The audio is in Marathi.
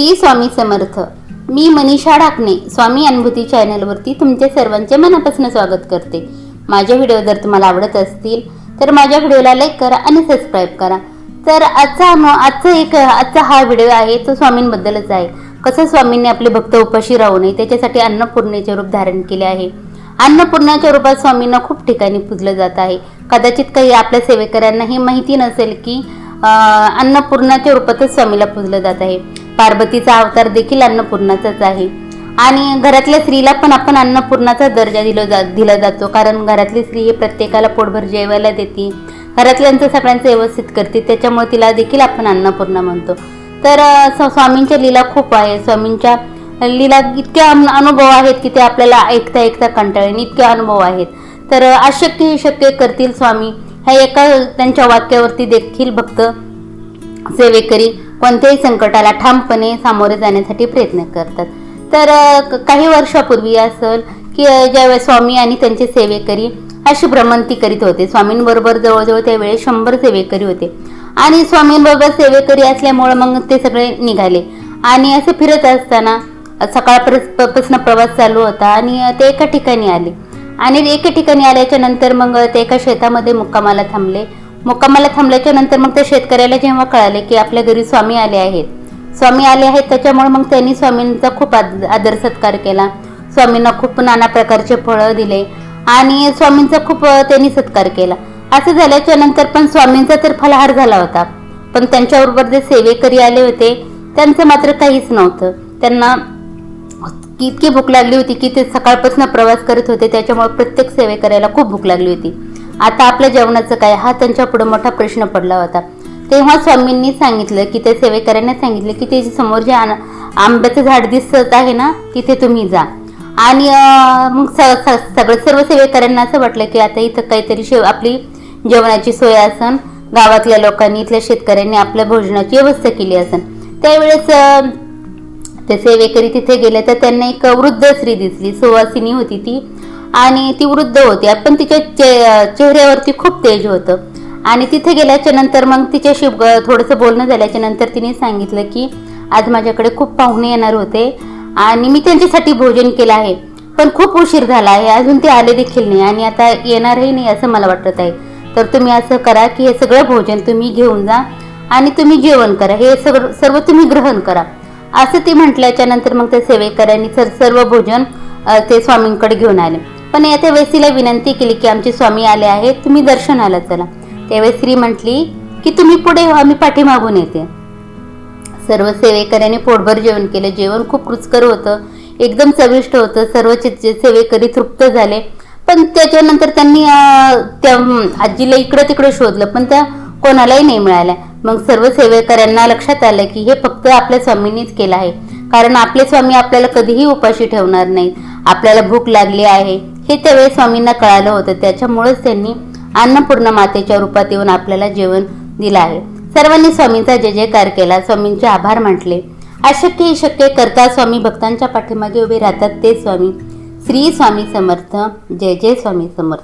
श्री स्वामी समर्थ. मी मनीषा ढाकणे स्वामी अनुभूती चॅनलवरती तुमचे सर्वांचे मनापासून स्वागत करते. माझे व्हिडिओ जर तुम्हाला आवडत असतील तर माझ्या व्हिडिओला लाईक करा आणि सबस्क्राईब करा. तर आजचा आजचा एक आजचा हा व्हिडिओ आहे तो स्वामींबद्दलच आहे. कसं स्वामींनी आपले भक्त उपाशी राहू नये त्याच्यासाठी अन्नपूर्णेचे रूप धारण केले आहे. अन्नपूर्णाच्या रूपात स्वामींना खूप ठिकाणी पूजलं जात आहे. कदाचित काही आपल्या सेवेकऱ्यांना हे माहिती नसेल की अन्नपूर्णाच्या रूपातच स्वामीला पूजलं जात आहे. पार्वतीचा अवतार देखील अन्नपूर्णाचाच आहे. आणि घरातल्या स्त्रीला पण आपण अन्नपूर्णाचा दर्जा दिला जा दिला जातो. कारण घरातली स्त्री ही प्रत्येकाला पोटभर जेवायला देते. घरातल्यांचं सगळ्यांचं व्यवस्थित करते. त्याच्यामुळे तिला देखील आपण अन्नपूर्णा म्हणतो. तर स्वामींच्या लीला खूप आहे. स्वामींच्या लीला इतके अनुभव आहेत की ते आपल्याला ऐकता ऐकता कंटाळेन. इतके अनुभव आहेत. तर अशक्य हे शक्य करतील स्वामी. ह्या एका त्यांच्या वाक्यावरती देखील भक्त सेवेकरी कोणत्याही संकटाला ठामपणे सामोरे जाण्यासाठी प्रयत्न करतात. तर काही वर्षापूर्वी असेल की ज्यावेळेस स्वामी आणि त्यांचे सेवेकरी अशी भ्रमंती करीत होते. स्वामींबरोबर जवळजवळ त्यावेळेस शंभर सेवेकरी होते. आणि स्वामींबरोबर सेवेकरी असल्यामुळं मग ते सगळे निघाले. आणि असे फिरत असताना सकाळपासून प्रवास चालू होता आणि ते एका ठिकाणी आले. आणि एका ठिकाणी आल्याच्यानंतर मग ते एका शेतामध्ये मुक्कामाला थांबले. मुक्कामाला थांबल्याच्या नंतर मग त्या शेतकऱ्याला जेव्हा कळाले की आपल्या घरी स्वामी आले आहेत. स्वामी आले आहेत त्याच्यामुळे मग त्यांनी स्वामींचा खूप आदर सत्कार केला. स्वामींना खूप नाना प्रकारचे फळं दिले आणि स्वामींचा खूप त्यांनी सत्कार केला. असं झाल्याच्यानंतर पण स्वामींचा तर फलाहार झाला होता. पण त्यांच्याबरोबर जे सेवेकरी आले होते त्यांचं मात्र काहीच नव्हतं. त्यांना इतकी भूक लागली होती की ते सकाळपासून प्रवास करत होते त्याच्यामुळे प्रत्येक सेवे करायला खूप भूक लागली होती. आता आपल्या जेवणाचं काय? हा त्यांच्या पुढे मोठा प्रश्न पडला होता. तेव्हा स्वामींनी सांगितलं की त्या सेवेकऱ्यांना सांगितलं की त्याच्यासमोर जे आंब्याचं झाड दिसत आहे ना तिथे तुम्ही जा. आणि मग स सगळं सर्व सेवेकऱ्यांना असं वाटलं की आता इथं काहीतरी शेव आपली जेवणाची सोय असन गावातल्या लोकांनी इथल्या शेतकऱ्यांनी आपल्या भोजनाची व्यवस्था केली असन. त्यावेळेस ते सेवेकरी तिथे गेले तर त्यांना एक वृद्ध स्त्री दिसली. सुवासिनी होती ती. आणि ती वृद्ध होती. पण तिच्या चे- चेहऱ्यावरती खूप तेज होतं. आणि तिथे गेल्याच्यानंतर मग तिच्याशी थोडंसं बोलणं झाल्याच्यानंतर तिने सांगितलं की आज माझ्याकडे खूप पाहुणे येणार होते आणि मी त्यांच्यासाठी भोजन केलं आहे. पण खूप उशीर झाला आहे. अजून ते आले देखील नाही आणि आता येणारही नाही असं मला वाटत आहे. तर तुम्ही असं करा की हे सगळं भोजन तुम्ही घेऊन जा आणि तुम्ही जेवण करा. हे सगळं सर्व तुम्ही ग्रहण करा. असं ते म्हटल्याच्या नंतर मग त्या सेवेकऱ्यांनी सर सर्व भोजन ते स्वामींकडे घेऊन आले. पण या त्या विनंती केली की आमचे स्वामी आले आहेत तुम्ही दर्शनाला चला. त्यावेळेस स्त्री म्हटली की तुम्ही पुढे आम्ही पाठीमागून येते. सर्व सेवेकऱ्यांनी पोटभर जेवण केलं. जेवण खूप रुचकर होतं. एकदम चविष्ट होतं. सर्व सेवेकरी तृप्त झाले. पण त्याच्यानंतर त्यांनी त्या आजीला इकडं तिकडं शोधलं पण त्या कोणालाही नाही मिळाल्या. मग सर्व सेवेकऱ्यांना लक्षात आलं की हे फक्त आपल्या स्वामींनीच केलं आहे. कारण आपले स्वामी आपल्याला कधीही उपाशी ठेवणार नाहीत. आपल्याला भूक लागली आहे. हे त्यावेळी स्वामींना कळालं होतं. त्याच्यामुळेच त्यांनी अन्नपूर्ण मातेच्या रूपात येऊन आपल्याला जेवण दिलं आहे. सर्वांनी स्वामींचा जय जयकार केला. स्वामींचे आभार म्हटले अशक्य हे शक्य करता स्वामी भक्तांच्या पाठीमागे उभे राहतात ते स्वामी श्री स्वामी समर्थ. जय जय स्वामी समर्थ.